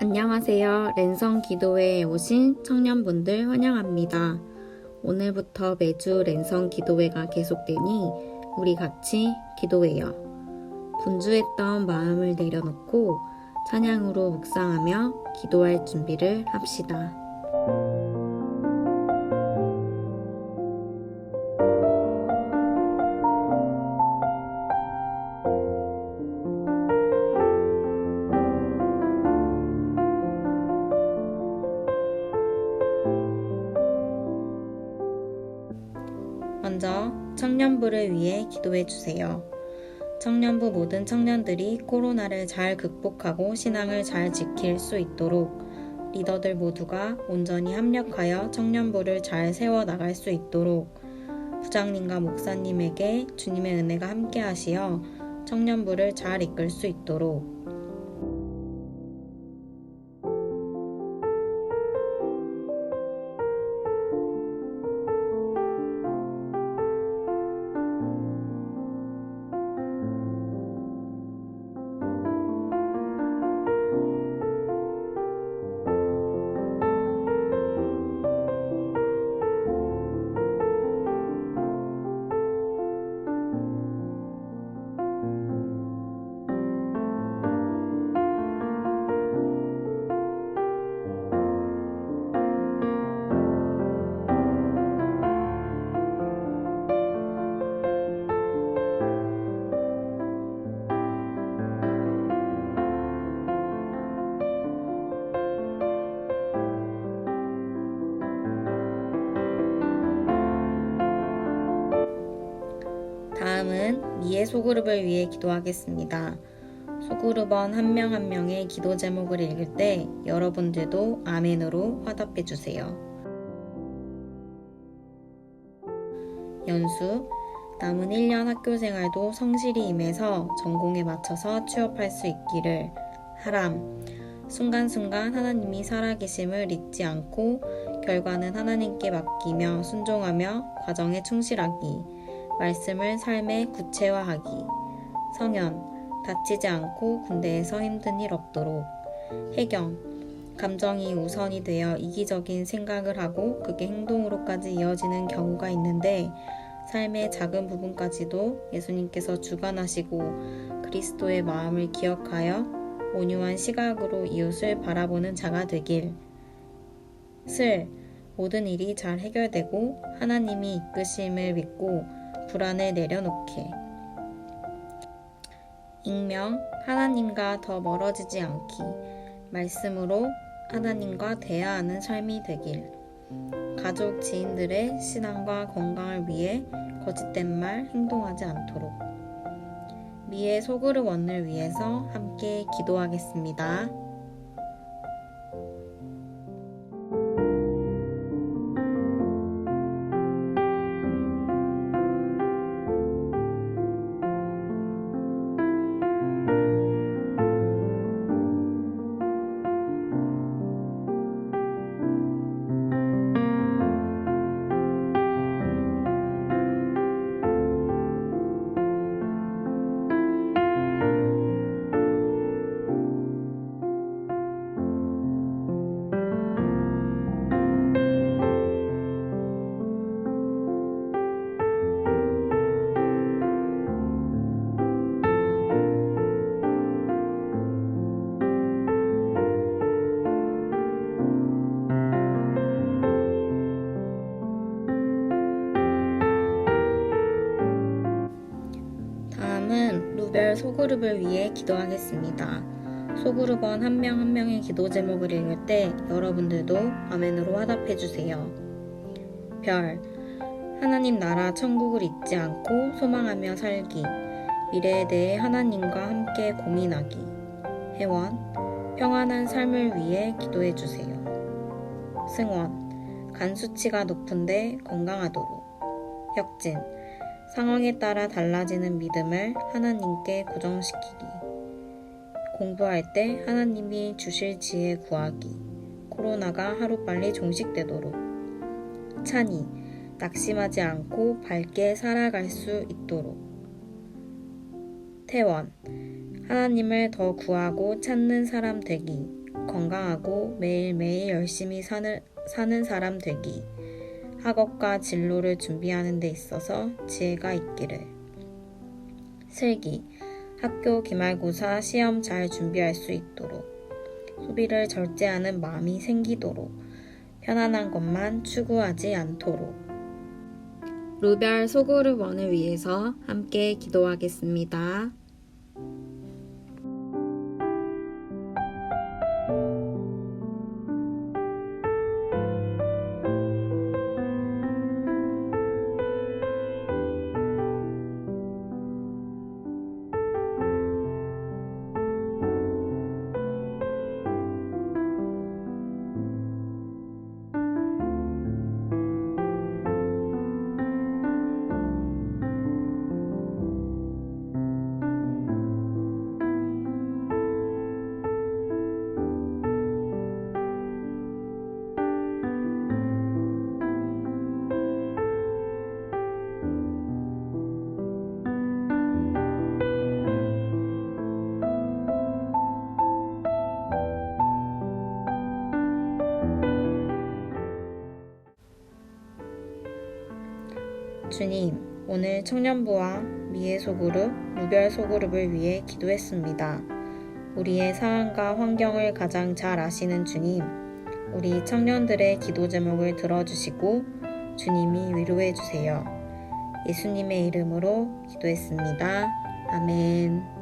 안녕하세요. 랜선 기도회에 오신 청년분들 환영합니다. 오늘부터 매주 랜선 기도회가 계속되니 우리 같이 기도해요. 분주했던 마음을 내려놓고 찬양으로 묵상하며 기도할 준비를 합시다. 먼저 청년부를 위해 기도해 주세요. 청년부 모든 청년들이 코로나를 잘 극복하고 신앙을 잘 지킬 수 있도록 리더들 모두가 온전히 합력하여 청년부를 잘 세워 나갈 수 있도록 부장님과 목사님에게 주님의 은혜가 함께 하시어 청년부를 잘 이끌 수 있도록 다음은 미의 소그룹을 위해 기도하겠습니다. 소그룹원 한 명 한 명의 기도 제목을 읽을 때 여러분들도 아멘으로 화답해 주세요. 연수 남은 1년 학교 생활도 성실히 임해서 전공에 맞춰서 취업할 수 있기를 하람 순간순간 하나님이 살아계심을 잊지 않고 결과는 하나님께 맡기며 순종하며 과정에 충실하기 말씀을 삶에 구체화하기. 성현 다치지 않고 군대에서 힘든 일 없도록. 해경 감정이 우선이 되어 이기적인 생각을 하고 그게 행동으로까지 이어지는 경우가 있는데 삶의 작은 부분까지도 예수님께서 주관하시고 그리스도의 마음을 기억하여 온유한 시각으로 이웃을 바라보는 자가 되길. 슬 모든 일이 잘 해결되고 하나님이 이끄심을 믿고 불안을 내려놓게. 익명, 하나님과 더 멀어지지 않기. 말씀으로 하나님과 대화하는 삶이 되길. 가족, 지인들의 신앙과 건강을 위해 거짓된 말 행동하지 않도록. 미의 소그룹 원을 위해서 함께 기도하겠습니다. 루별 소그룹을 위해 기도하겠습니다. 소그룹원 한 명 한 명의 기도 제목을 읽을 때 여러분들도 아멘으로 화답해 주세요. 별 하나님 나라 천국을 잊지 않고 소망하며 살기 미래에 대해 하나님과 함께 고민하기 회원 평안한 삶을 위해 기도해 주세요. 승원 간 수치가 높은데 건강하도록 혁진 상황에 따라 달라지는 믿음을 하나님께 고정시키기. 공부할 때 하나님이 주실 지혜 구하기. 코로나가 하루빨리 종식되도록. 찬이, 낙심하지 않고 밝게 살아갈 수 있도록. 태원. 하나님을 더 구하고 찾는 사람 되기. 건강하고 매일매일 열심히 사는, 사는 사람 되기. 학업과 진로를 준비하는 데 있어서 지혜가 있기를. 슬기. 학교 기말고사 시험 잘 준비할 수 있도록. 소비를 절제하는 마음이 생기도록. 편안한 것만 추구하지 않도록. 루별 소그룹원을 위해서 함께 기도하겠습니다. 주님, 오늘 청년부와 미애 소그룹, 루별 소그룹을 위해 기도했습니다. 우리의 상황과 환경을 가장 잘 아시는 주님, 우리 청년들의 기도 제목을 들어주시고 주님이 위로해 주세요. 예수님의 이름으로 기도했습니다. 아멘.